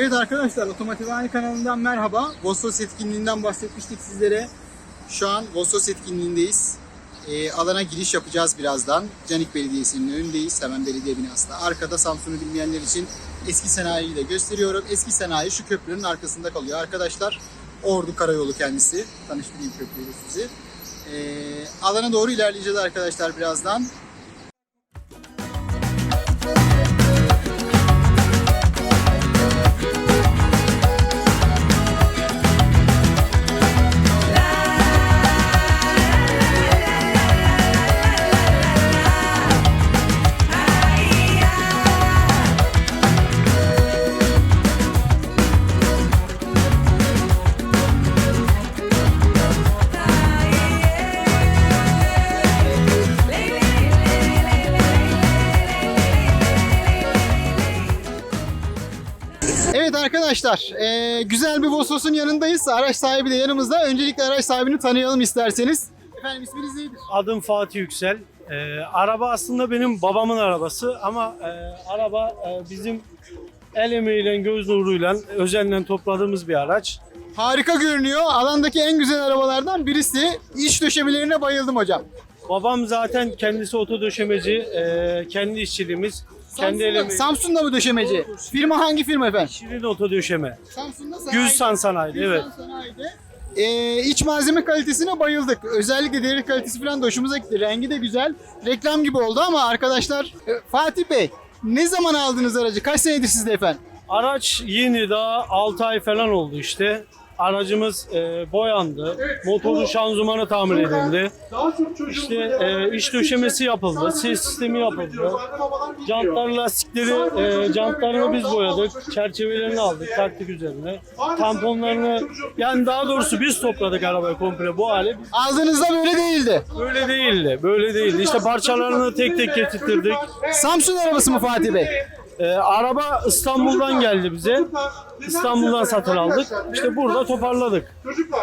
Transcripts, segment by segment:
Evet arkadaşlar Otomotivhane kanalından merhaba. Vossos etkinliğinden bahsetmiştik sizlere. Şu an Vossos etkinliğindeyiz. Ee, alana giriş yapacağız birazdan. Canik Belediyesi'nin önündeyiz. Hemen belediye binasında. Arkada Samsun'u bilmeyenler için eski sanayiyi de gösteriyorum. Eski sanayi şu köprünün arkasında kalıyor arkadaşlar. Ordu Karayolu kendisi. Tanıştırayım köprüyle sizi. Ee, alana doğru ilerleyeceğiz arkadaşlar birazdan. Arkadaşlar, eee, güzel bir Vossos'un yanındayız. Araç sahibi de yanımızda. Öncelikle araç sahibini tanıyalım isterseniz. Efendim isminiz neydir? Adım Fatih Yüksel. Ee, araba aslında benim babamın arabası ama e, araba e, bizim el emeğiyle, göz nuruyla, özenle topladığımız bir araç. Harika görünüyor. Alandaki en güzel arabalardan birisi. İç döşemelerine bayıldım hocam. Babam zaten kendisi oto döşemeci, e, kendi işçiliğimiz, kendi Samsun'da, emeği. Samsun'da mı döşemeci? Firma hangi firma efendim? Şirin oto döşeme. Samsun'da Gülsan Sanayi, evet. Gülsan Sanayi'de. Ee, iç malzeme kalitesine bayıldık. Özellikle deri kalitesi falan da hoşumuza gitti. Rengi de güzel. Reklam gibi oldu ama arkadaşlar e, Fatih Bey ne zaman aldınız aracı? Kaç senedir sizde efendim? Araç yeni daha 6 ay falan oldu işte. Aracımız e, boyandı. Motoru şanzımanı tamir edildi. İşte e, iç döşemesi yapıldı. Ses sistemi yapıldı. Jantlar lastikleri, e, jantlarını biz boyadık. Çerçevelerini aldık, taktık üzerine. Tamponlarını, yani daha doğrusu biz topladık arabayı komple bu hale. Aldığınızda böyle değildi. Böyle değildi, böyle değildi. İşte parçalarını tek tek getirttirdik. Samsun arabası mı Fatih Bey? E, araba İstanbul'dan geldi bize. İstanbul'dan satın aldık. İşte burada toparladık.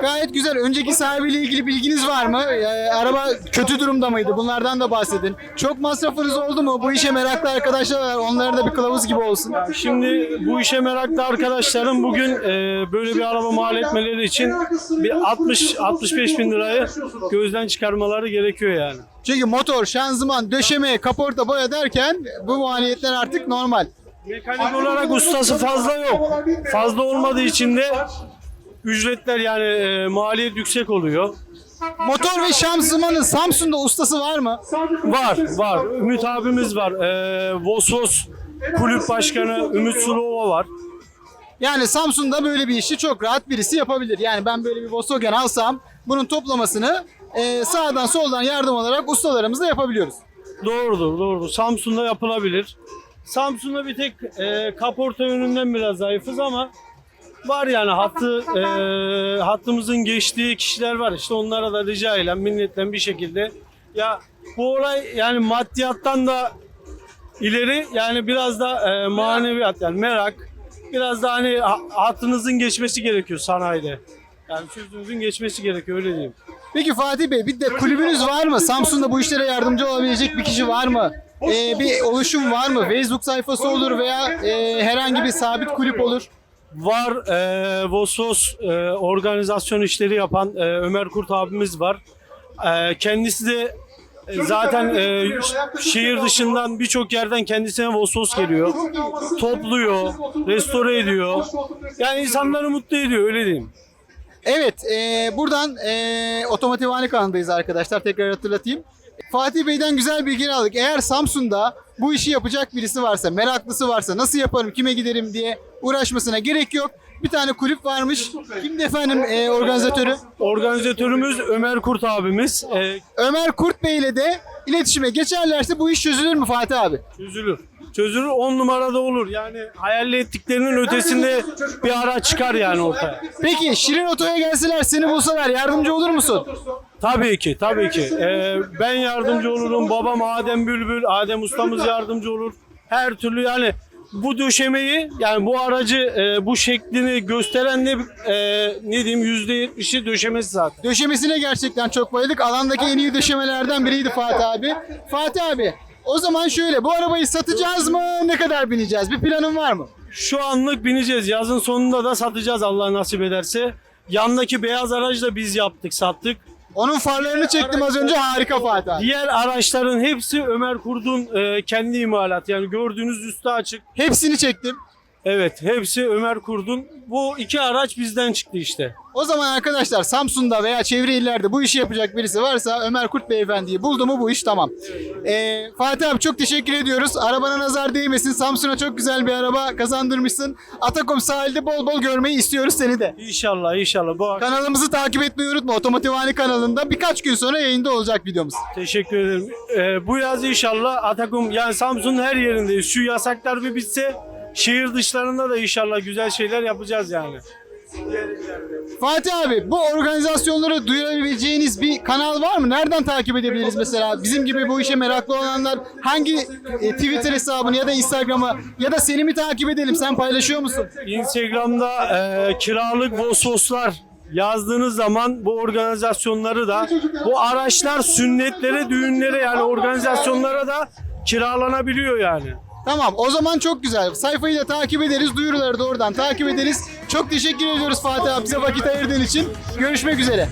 Gayet güzel. Önceki sahibiyle ilgili bilginiz var mı? Ee, araba kötü durumda mıydı? Bunlardan da bahsedin. Çok masrafınız oldu mu? Bu işe meraklı arkadaşlar var. Onlara da bir kılavuz gibi olsun. Şimdi bu işe meraklı arkadaşlarım bugün e, böyle bir araba mal etmeleri için bir 60-65 bin lirayı gözden çıkarmaları gerekiyor yani. Çünkü motor, şanzıman, döşeme, kaporta, boya derken bu maliyetler artık normal. Mekanik olarak ustası fazla yok. Fazla olmadığı için de ücretler yani e, maliyet yüksek oluyor. Motor ve şanzımanın Samsun'da ustası var mı? Var, var. Ümit abimiz var. E, Vosos kulüp başkanı Ümit Sulova var. Yani Samsun'da böyle bir işi çok rahat birisi yapabilir. Yani ben böyle bir Volkswagen alsam bunun toplamasını e, sağdan soldan yardım alarak ustalarımız da yapabiliyoruz. Doğrudur, doğrudur. Samsun'da yapılabilir. Samsun'da bir tek e, kaporta yönünden biraz zayıfız ama var yani hattı e, hattımızın geçtiği kişiler var. İşte onlara da rica ile minnetle bir şekilde ya bu olay yani maddiyattan da ileri yani biraz da e, maneviyat yani merak biraz da hani ha- hattınızın geçmesi gerekiyor sanayide. Yani sözünüzün geçmesi gerekiyor öyle diyeyim. Peki Fatih Bey bir de kulübünüz var mı? Samsun'da bu işlere yardımcı olabilecek bir kişi var mı? E, bir oluşum var mı? Facebook sayfası olur veya e, herhangi bir sabit kulüp olur. Var e, Vosos e, organizasyon işleri yapan e, Ömer Kurt abimiz var. E, kendisi de zaten e, şehir dışından birçok yerden kendisine Vosos geliyor. Topluyor, restore ediyor. Yani insanları mutlu ediyor öyle diyeyim. Evet, e, buradan e, Otomotivhane kanalındayız arkadaşlar. Tekrar hatırlatayım. Fatih Bey'den güzel bilgiler aldık. Eğer Samsun'da bu işi yapacak birisi varsa, meraklısı varsa, nasıl yaparım, kime giderim diye uğraşmasına gerek yok. Bir tane kulüp varmış. Kimdi efendim e, organizatörü? Organizatörümüz Ömer Kurt abimiz. E, Ömer Kurt Bey ile de iletişime geçerlerse bu iş çözülür mü Fatih abi? çözülür. Çözülür 10 numarada olur. Yani hayal ettiklerinin ötesinde bir ara çıkar yani ortaya. Peki Şirin Oto'ya gelseler seni bulsalar yardımcı olur musun? Tabii ki, tabii ki. Ee, ben yardımcı olurum. Babam Adem Bülbül, Adem ustamız yardımcı olur. Her türlü yani bu döşemeyi yani bu aracı e, bu şeklini gösteren de e, ne diyeyim yüzde yetmişi döşemesi zaten. Döşemesine gerçekten çok bayıldık. Alandaki en iyi döşemelerden biriydi Fatih abi. Fatih abi O zaman şöyle bu arabayı satacağız mı? Ne kadar bineceğiz? Bir planın var mı? Şu anlık bineceğiz. Yazın sonunda da satacağız Allah nasip ederse. Yandaki beyaz aracı da biz yaptık, sattık. Onun farlarını çektim az önce harika Fatih abi. Diğer araçların hepsi Ömer Kurd'un e, kendi imalat. Yani gördüğünüz üstü açık. Hepsini çektim. Evet, hepsi Ömer Kurd'un. Bu iki araç bizden çıktı işte. O zaman arkadaşlar Samsun'da veya çevre illerde bu işi yapacak birisi varsa Ömer Kurt Beyefendi'yi buldu mu bu iş tamam. Ee, Fatih abi çok teşekkür ediyoruz. Arabana nazar değmesin. Samsun'a çok güzel bir araba kazandırmışsın. Atakom sahilde bol bol görmeyi istiyoruz seni de. İnşallah, inşallah. Bu Kanalımızı takip etmeyi unutma. Otomotivhane kanalında birkaç gün sonra yayında olacak videomuz. Teşekkür ederim. Ee, bu yaz inşallah Atakum yani Samsun'un her yerindeyiz. Şu yasaklar bir bitse şehir dışlarında da inşallah güzel şeyler yapacağız yani. Fatih abi bu organizasyonları duyurabileceğiniz bir kanal var mı? Nereden takip edebiliriz mesela? Bizim gibi bu işe meraklı olanlar hangi e, Twitter hesabını ya da Instagram'ı ya da seni mi takip edelim? Sen paylaşıyor musun? Instagram'da e, kiralık Vosvoslar yazdığınız zaman bu organizasyonları da bu araçlar sünnetlere, düğünlere yani organizasyonlara da kiralanabiliyor yani. Tamam o zaman çok güzel. Sayfayı da takip ederiz. Duyuruları da oradan takip ederiz. Çok teşekkür ediyoruz Fatih abi bize vakit ayırdığın için. Görüşmek üzere.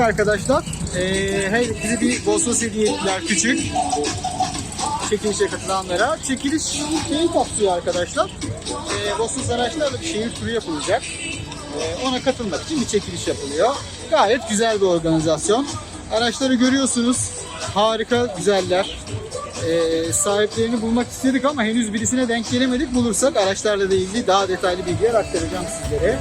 Arkadaşlar. Ee, her, bize bir Vossos hediye ettiler küçük. Çekilişe katılanlara. Çekiliş şeyi kapsıyor arkadaşlar. Ee, Vossos araçlarla bir şehir turu yapılacak. Ee, ona katılmak için bir çekiliş yapılıyor. Gayet güzel bir organizasyon. Araçları görüyorsunuz. Harika güzeller. Ee, sahiplerini bulmak istedik ama henüz birisine denk gelemedik. Bulursak araçlarla ilgili daha detaylı bilgiler aktaracağım sizlere.